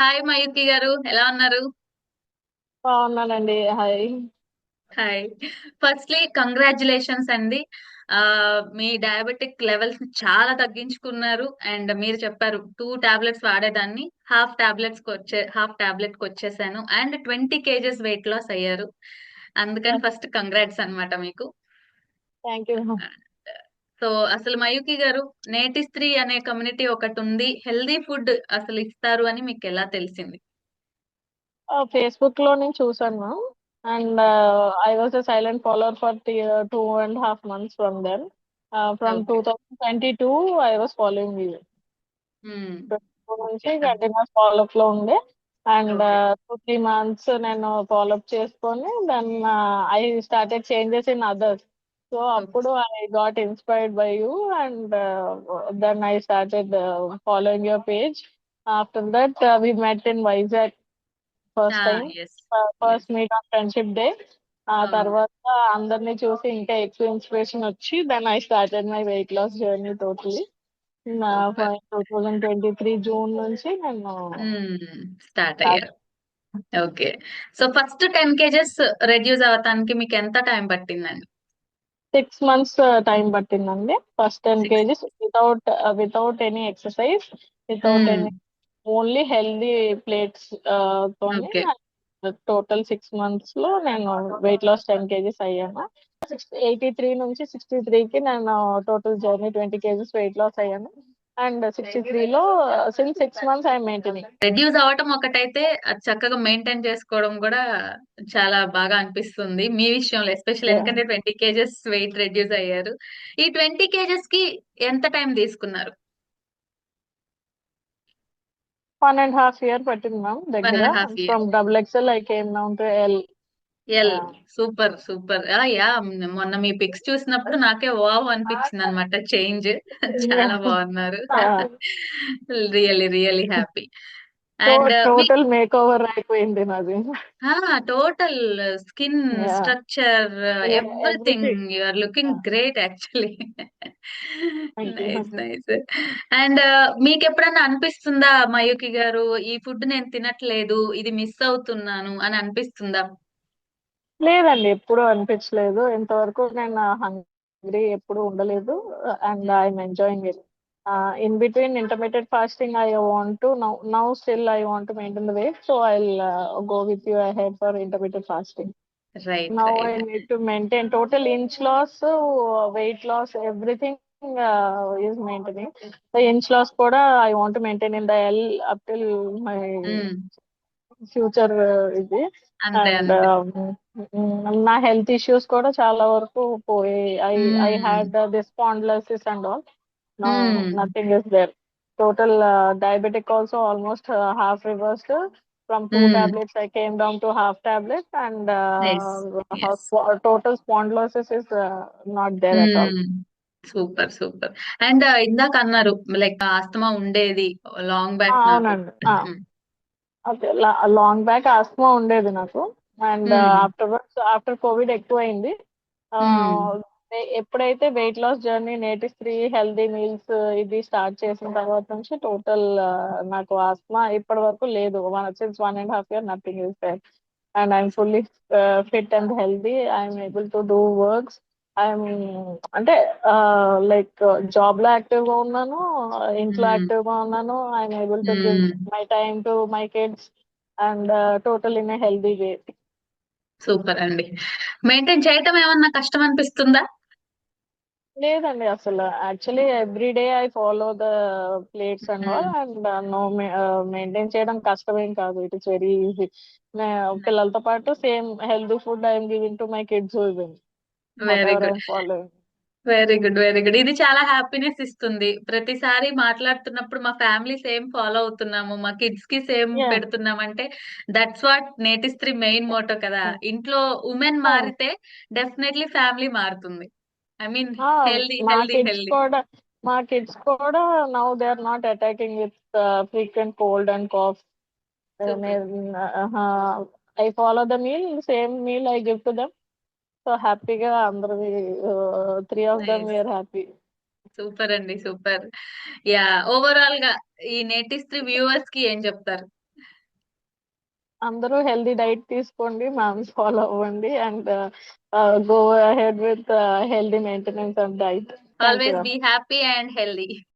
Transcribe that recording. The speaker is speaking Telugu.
హాయ్ మయూకి గారు ఎలా ఉన్నారు? బాగున్నానండి హాయ్. హాయ్. ఫస్ట్లీ కంగ్రాచులేషన్స్ అండి. మీ డయాబెటిక్ లెవెల్స్ చాలా తగ్గించుకున్నారు అండ్ మీరు చెప్పారు టూ టాబ్లెట్స్ వాడేదాన్ని హాఫ్ టాబ్లెట్స్ వచ్చే హాఫ్ టాబ్లెట్కి వచ్చేసాను and twenty kgs weight loss అయ్యారు. అందుకని ఫస్ట్ కంగ్రాట్స్ అన్నమాట మీకు. Thank you. సో అసలు మయూకి గారు నేటి స్త్రీ అనే కమ్యూనిటీ ఒకటి ఉంది హెల్దీ ఫుడ్ అసలు ఇస్తారు అని మీకు ఎలా తెలిసింది? ఫేస్బుక్లో నేను చూసాను and I was silent follower for two and half months from then from two thousand twenty two I was following you నుంచి కంటిన్యూస్ ఫాలోఅప్లో ఉండే. అండ్ టూ త్రీ మంత్స్ నేను ఫాలోఅప్ చేసుకొని then I started changes in others so అప్పుడు I got inspired by you and then I started following your page after that we met in Vizag first time first meet on friendship day ఆ అవును తర్వాత అందరినీ చూసి ఇంకా ఎక్కువ ఇన్స్పిరేషన్ వచ్చి then I started my weight loss journey totally two thousand twenty three June నుంచి నేను స్టార్ట్ స్టార్ట్ అయ్యారు okay so first ten kgs reduce అవటానికి మీకు ఎంత టైం పట్టిందండి? సిక్స్ మంత్స్ టైం పట్టిందండి. First ten kgs without without any exercise without any only healthy plates తోని టోటల్ సిక్స్ మంత్స్లో నేను వెయిట్ లాస్ టెన్ కేజీస్ అయ్యాను. ఎయిటీ త్రీ నుంచి సిక్స్టీ త్రీకి నేను total journey twenty kgs weight loss అయ్యాను. అండ్ సిక్స్టీ త్రీలో since six months I maintaining reduce అవటం ఒకటైతే అది చక్కగా మెయింటైన్ చేసుకోవడం కూడా చాలా బాగా అనిపిస్తుంది. మీ విషయంలో ఎస్పెషల్ ఎందుకంటే ట్వంటీ కేజెస్ వెయిట్ రెడ్యూస్ అయ్యారు. ఈ ట్వంటీ కేజెస్కి ఎంత టైం తీసుకున్నారు? వన్ అండ్ హాఫ్ ఇయర్ పట్టింది మ్యామ్ దగ్గర. From double XL I came down to L L. Super super. Yeah మొన్న మీ పిక్స్ చూసినప్పుడు నాకే వావ్ అనిపించింది అనమాట చేంజ్. చాలా బాగున్నారు. Really really happy. And total makeover అయిపోయింది నాది. Total skin structure everything. You are looking great actually. Nice nice. And మీకు ఎప్పుడైనా అనిపిస్తుందా మయూకి గారు ఈ ఫుడ్ నేను తినట్లేదు ఇది మిస్ అవుతున్నాను అని అనిపిస్తుందా? లేదండి ఎప్పుడు అనిపించలేదు ఇంతవరకు నేను హంగ్రీ ఎప్పుడు ఉండలేదు and I'm enjoying it in between intermediate fasting I want to now now still I want to maintain the weight so I go with you I head for intermediate fasting right now I right need to maintain total inch loss, uh, weight loss, everything uh, is maintaining. The inch loss kuda I want to maintain in the L up till my future ఇది. అండ్ అంతే. నా హెల్త్ ఇష్యూస్ కూడా చాలా వరకు పోయి I I. Had this spondylosis and all. Nothing is there total diabetic also almost half reversed came down to half tablet and Nice. uh, Yes. sp- total spondylosis is uh, not there at all. Super super and ఇందాక అన్నారు లైక్ ఆస్తమా ఉండేది లాంగ్ బ్యాక్ అవునండి. ఓకే లాంగ్ బ్యాక్ ఆస్మా ఉండేది నాకు. అండ్. ఆఫ్టర్వర్డ్స్ ఆఫ్టర్ కోవిడ్ ఎక్కువైంది. మ్మ్. ఎ- ఎప్పుడైతే వెయిట్ లాస్ జర్నీ నేటి స్త్రీ హెల్దీ మీల్స్ ఇది స్టార్ట్ చేసిన తర్వాత నుంచి టోటల్ నాకు ఆస్మా ఇప్పటి వరకు లేదు. One since one and half year nothing is there and I'm fully fit and healthy I'm able to do works I'm అంటే లైక్ జాబ్లో యాక్టివ్గా ఉన్నాను ఇంట్లో. యాక్టివ్గా ఉన్నాను. I'm able to give. My time to my kids and total in a healthy way super అండి. మెయింటైన్ చేయటం ఏమన్నా కష్టం అనిపిస్తుందా? లేదండి అసలు. Actually every day I follow the plates and all and no maintain చేయడం కష్టమేం కాదు. ఇట్ ఇస్ వెరీ ఈజీ పిల్లలతో పాటు same healthy food I'm giving to my kids even very good very good very good ఇది చాలా హ్యాపీనెస్ ఇస్తుంది. ప్రతిసారి మాట్లాడుతున్నప్పుడు మా ఫ్యామిలీ సేమ్ ఫాలో అవుతున్నాము. మా కిడ్స్కి సేమ్ పెడుతున్నాం అంటే దట్స్ వాట్ నేటి స్త్రీ మెయిన్ మోటో కదా ఇంట్లో ఉమెన్ మారితే డెఫినెట్లీ ఫ్యామిలీ మారుతుంది. I mean healthy healthy healthy కూడా మా కిడ్స్ కూడా now they are not attacking with frequent cold and cough I follow the meal same meal I give to them so హ్యాపీగా అందరు three of them we're happy. Super అండి సూపర్. యా ఓవరాల్గా ఈ నేటి స్త్రీ వ్యూవర్స్కి ఏం చెప్తారు? అందరూ హెల్దీ డైట్ తీసుకోండి మ్యామ్స్ ఫాలో అవ్వండి and go ahead with healthy maintenance and diet. Always be happy and healthy.